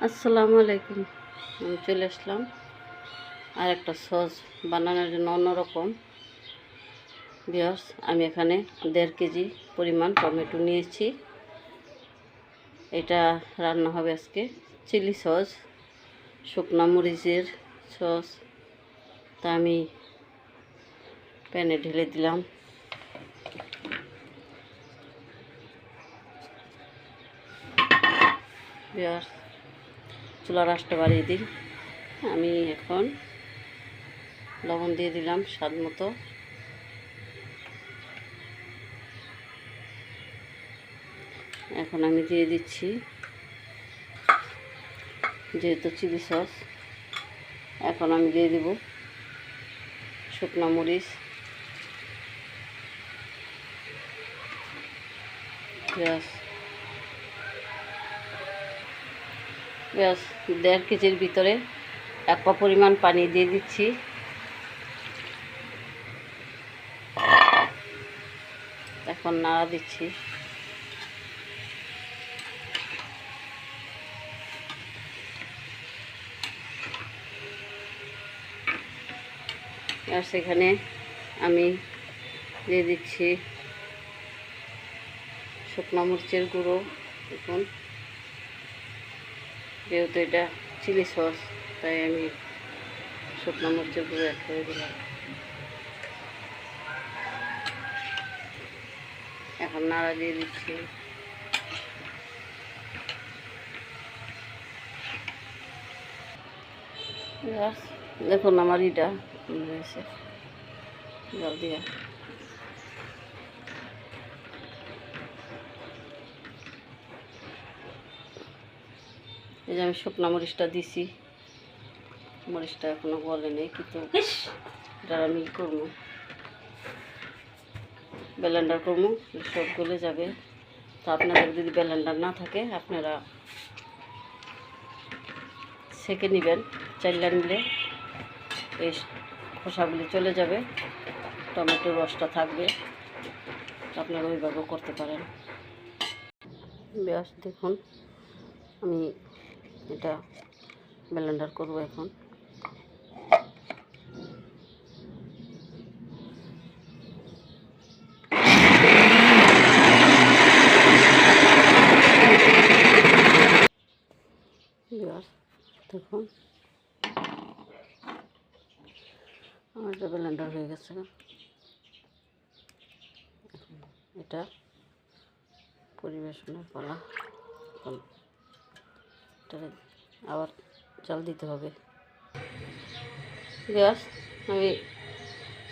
আসসালামু আলাইকুম। আমি চলে আসলাম। আর একটা সস বানানোর জন্য অন্যরকম। বিয়স আমি এখানে দেড় কেজি পরিমাণ টমেটো নিয়েছি। এটা রান্না হবে আজকে চিলি সস, শুকনো মরিচের সস। তা আমি প্যানে ঢেলে দিলাম। বিয়ার্স চুলার আঁচটা বাড়িয়ে দিই। আমি এখন লবণ দিয়ে দিলাম স্বাদ মতো। এখন আমি দিয়ে দিচ্ছি যেহেতু চিলি সস, এখন আমি দিয়ে দেব শুকনো মরিচ, পেঁয়াজ ব্যাস, দেড় কেজির ভিতরে এক পরিমাণ পানি দিয়ে দিচ্ছি। এখন নাড়া দিচ্ছি। আর সেখানে আমি দিয়ে দিচ্ছি শুকনো মরিচের গুঁড়ো। দেখুন। যেহেতু এটা চিলি সস, তাই আমি শুকনো মরিচের গুঁড়ো অ্যাড করে দিলাম। এখন নাড়া দিয়ে দিচ্ছি। দেখুন আমার ইটা হয়েছে জল দিয়া। এই যে আমি শুকনো মরিচটা দিছি। মরিচটা এখনও গলে নেই কিন্তু এটা আমি করব। ব্লেন্ডার করব সব গলে যাবে। তো আপনাদের যদি ব্লেন্ডার না থাকে আপনারা সেকে নেবেন চাইলে নিলে এই খোসাগুলি চলে যাবে টমেটোর রসটা থাকবে আপনারা ওইভাবেও করতে পারেন। বেশ দেখুন আমি এটা ব্লেন্ডার করব এখন। দেখুন। আমার এটা ব্লেন্ডার হয়ে গেছে। এটা পরিবেশনের পালা। আবার জল দিতে হবে। গ্যাস, আমি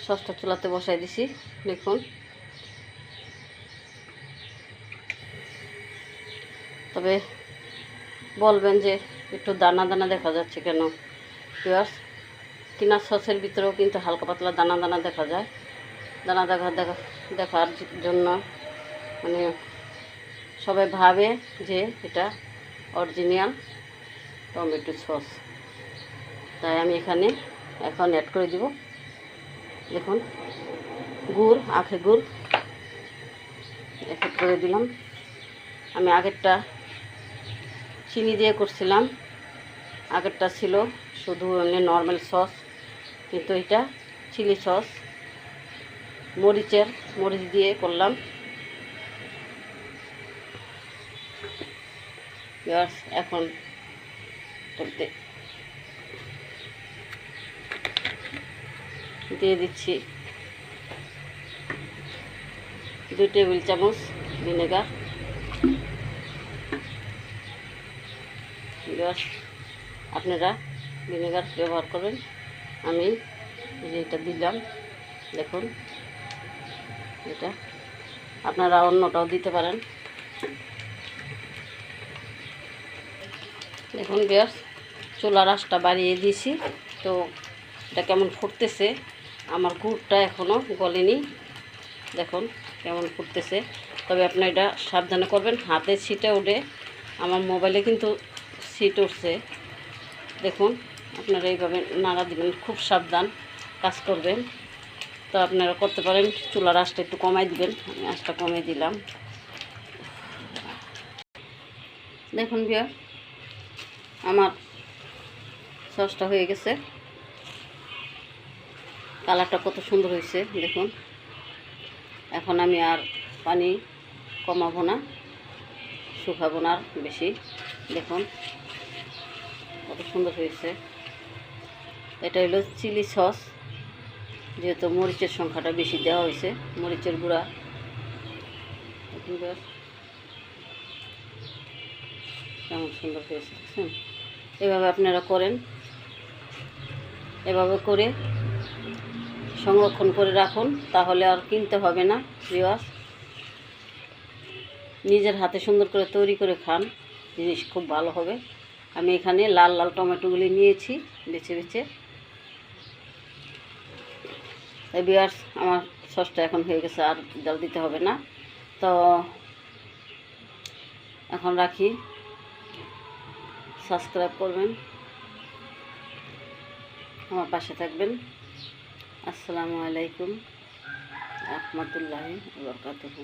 সসটা চুলাতে বসাই দিছি, দেখুন। তবে বলবেন যে একটু দানা দানা দেখা যাচ্ছে কেন? পিঁয়াজ কিনার সসের ভিতরেও কিন্তু হালকা পাতলা দানা দানা দেখা যায়। দানা দেখা দেখা, দেখার জন্য মানে সবাই ভাবে যে এটা অরিজিনাল টমেটো সস। তাই আমি এখানে এখন অ্যাড করে দিব। দেখুন, গুড় আখে গুড় অ্যাড করে দিলাম। আমি আগেরটা চিনি দিয়ে করছিলাম। আগেরটা ছিল শুধু এমনি নর্মাল সস কিন্তু এটা চিলি সস মরিচের মরিচ দিয়ে করলাম। এখন করতে। দিয়ে দিচ্ছি দুই টেবিল চামচ ভিনেগার। এবার আপনারা ভিনেগার ব্যবহার করবেন। আমি যেটা দিলাম, দেখুন। এটা আপনারা অন্যটাও দিতে পারেন। দেখুন গ্যাস, চুলার আঁচটা বাড়িয়ে দিয়েছি। তো এটা কেমন ফুটতেছে? আমার গুড়টা এখনও গলেনি। দেখুন কেমন ফুটতেছে। তবে আপনি এটা সাবধানে করবেন। হাতে ছিটে উঠে আমার মোবাইলে কিন্তু সিট উঠছে। দেখুন, আপনারা এইভাবে নাড়া দিবেন, খুব সাবধান কাজ করবেন। তো আপনারা করতে পারেন, চুলার আঁচটা একটু কমাই দিবেন। আমি আঁচটা কমিয়ে দিলাম। দেখুন বিয়ার আমার সসটা হয়ে গেছে। কালারটা কত সুন্দর হয়েছে, দেখুন। এখন আমি আর পানি কমাবো না, শুকাবো না বেশি, দেখুন। কত সুন্দর হয়েছে। এটা হলো চিলি সস, যেহেতু মরিচের সংখ্যাটা বেশি দেওয়া হয়েছে, মরিচের গুঁড়া। কেমন সুন্দর হয়েছে, দেখছেন? এভাবে আপনারা করেন। এভাবে করে সংরক্ষণ করে রাখুন, তাহলে আর কিনতে হবে না রিওয়াজ নিজের হাতে সুন্দর করে তৈরি করে খান, জিনিস খুব ভালো হবে। আমি এখানে লাল লাল টমেটোগুলি নিয়েছি, বেছে বেছে। বিয়ার্স আমার সসটা এখন হয়ে গেছে, আর জল দিতে হবে না। তো এখন রাখি। সাবস্ক্রাইব করবেন। আমার পাশে থাকবেন। আসসালামু আলাইকুম। রহমতুল্লাহ বরকাতুহু।